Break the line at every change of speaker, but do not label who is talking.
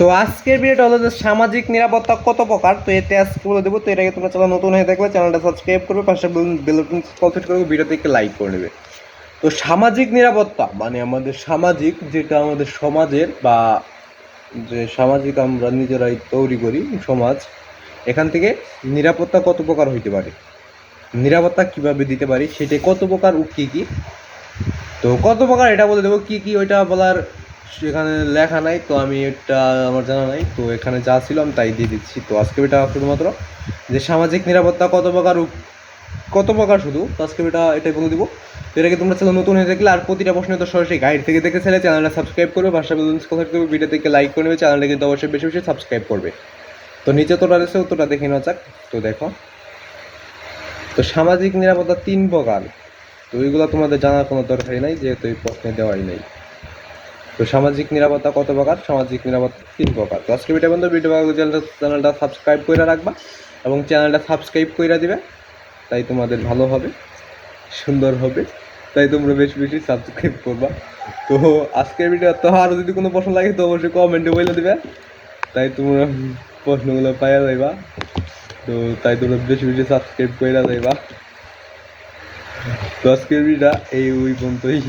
তো আজকের ভিডিওটা হলো যে সামাজিক নিরাপত্তা কত প্রকার? তো এতে আজকে বলে দেবো, তো আগে তোমরা চ্যানেল নতুন হয়ে থাকলে চ্যানেলটা সাবস্ক্রাইব করবে, পাশে বেলুন কমপ্লিট করবে ভিডিওতে একটু লাইক করে নেবে। তো সামাজিক নিরাপত্তা মানে আমাদের সামাজিক, যেটা আমাদের সমাজের বা যে সামাজিক আমরা নিজেরাই তৈরি করি, সমাজ, এখান থেকে নিরাপত্তা কত প্রকার হইতে পারে? নিরাপত্তা কীভাবে দিতে পারি, সেটা কত প্রকার ও কী কী? তো কত প্রকার এটা বলে দেবো, কী কী ওইটা বলার সেখানে লেখা নাই, তো আমি এটা আমার জানা নাই, তো এখানে যা ছিল আমি তাই দিয়ে দিচ্ছি। তো আজকে এটা শুধুমাত্র যে সামাজিক নিরাপত্তা কত প্রকার কত প্রকার শুধু, তো আজকে এটা, এটাই বলে দিব। এর আগে তোমরা চ্যানেল নতুন হয়ে থাকলে আর প্রতিটা প্রশ্ন তো সরাসরি গাইড থেকে দেখে ছেলে চ্যানেলটা সাবস্ক্রাইব করবে ভাষা বেলুন কমেন্ট করবে ভিডিও থেকে লাইক করে নেবে চ্যানেলটা কিন্তু অবশ্যই বেশি বেশি সাবস্ক্রাইব করবে। তো নিচে তোটা রয়েছে, উত্তরটা দেখে নেওয়া যাক। তো দেখো। তো সামাজিক নিরাপত্তা তিন প্রকার, তো এইগুলো তোমাদের জানার কোনো দরকারই নাই, যেহেতু এই প্রশ্নে দেওয়াই নাই। তো সামাজিক নিরাপত্তা কত প্রকার? সামাজিক নিরাপত্তা তিন প্রকার। তো আজকে ভিডিও বন্ধু ভিডিও চ্যানেলটা চ্যানেলটা সাবস্ক্রাইব করে রাখবা এবং চ্যানেলটা সাবস্ক্রাইব করে দিবে। তাই তোমাদের ভালো হবে, সুন্দর হবে, তাই তোমরা বেশি বেশি সাবস্ক্রাইব করবা। তো আজকের ভিডিও তো আরও যদি কোনো প্রশ্ন লাগে তো অবশ্যই কমেন্টে বলে দিবে। তাই তোমরা প্রশ্নগুলো পাইয়া যাইবা। তো তাই তোমরা বেশি বেশি সাবস্ক্রাইব করে যাইবা। তো আজকের ভিডিওটা এই ওই পর্যন্তই।